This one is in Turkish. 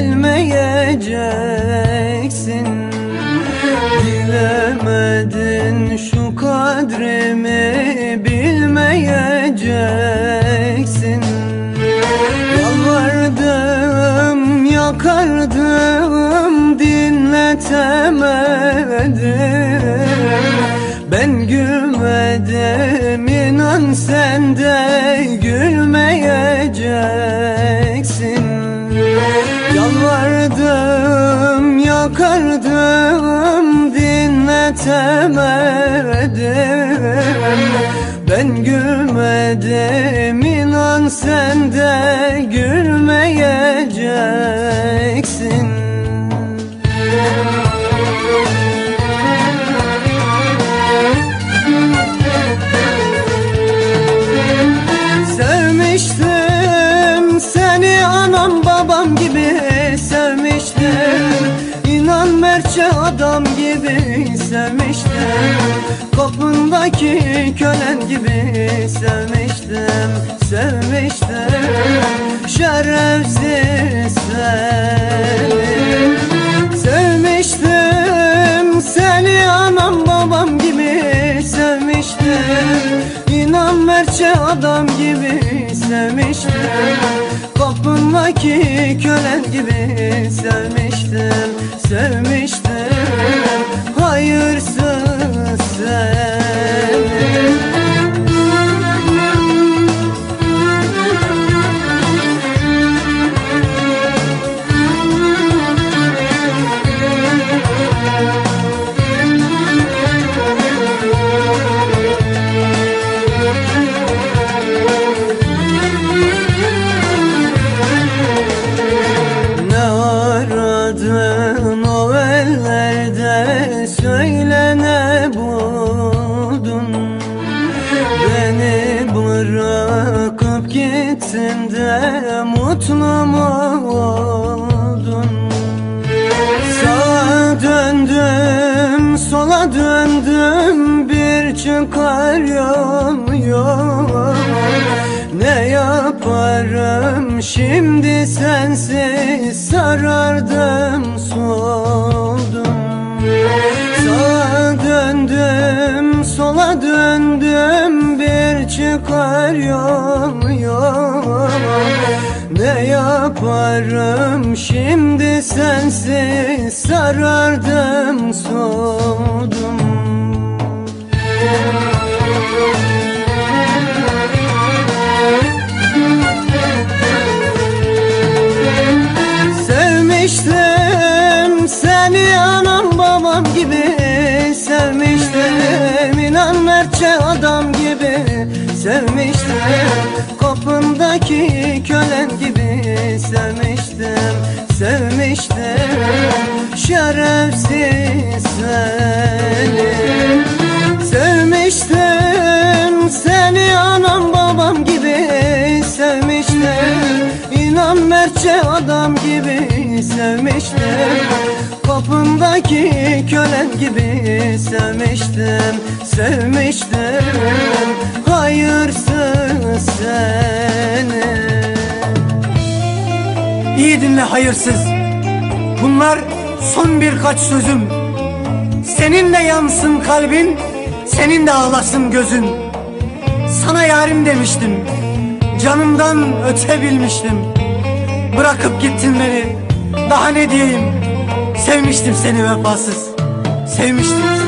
gülmeyeceksin Bilemedin şu kadrimi bilmeyeceksin. Yalvardım yakardım dinletemedim. Ben gülmedim inan sen de gülmeyeceksin Yalvardım yakardım dinletemedim Ben gülmedim inan sen de gülmeyeceksin anam babam gibi sevmiştim. İnan merçe adam gibi sevmiştim. Kapındaki kölen gibi sevmiştim Sevmiştim. Şerefsiz seni Sevmiştim. Seni anam babam gibi sevmiştim. İnan merçe adam gibi sevmiştim Kapındaki kölen gibi sevmiştim Sevmiştim Beni bırakıp gittin de mutlu mu oldun? Sağa döndüm sola döndüm bir çıkar yol yok. Ne yaparım şimdi sensiz sarardım soldum. Sağa döndüm sola döndüm çıkar yol yok Ne yaparım şimdi sensiz sarardım soldum Sevmiştim seni anam babam gibi. Sevmiştim inan mertçe adam gibi Sevmiştim. Kapındaki kölen gibi Sevmiştim, sevmiştim. Şerefsiz seni. Sevmiştim seni anam babam gibi Sevmiştim. İnan mertçe adam gibi Sevmiştim kapındaki kölen gibi Sevmiştim, sevmiştim hayırsız seni İyi dinle hayırsız. Bunlar son birkaç sözüm. Senin de yansın kalbin, senin de ağlasın gözün. Sana yarim demiştim, canımdan öte bilmiştim. Bırakıp gittin beni, daha ne diyeyim? Sevmiştim seni vefasız, sevmiştim.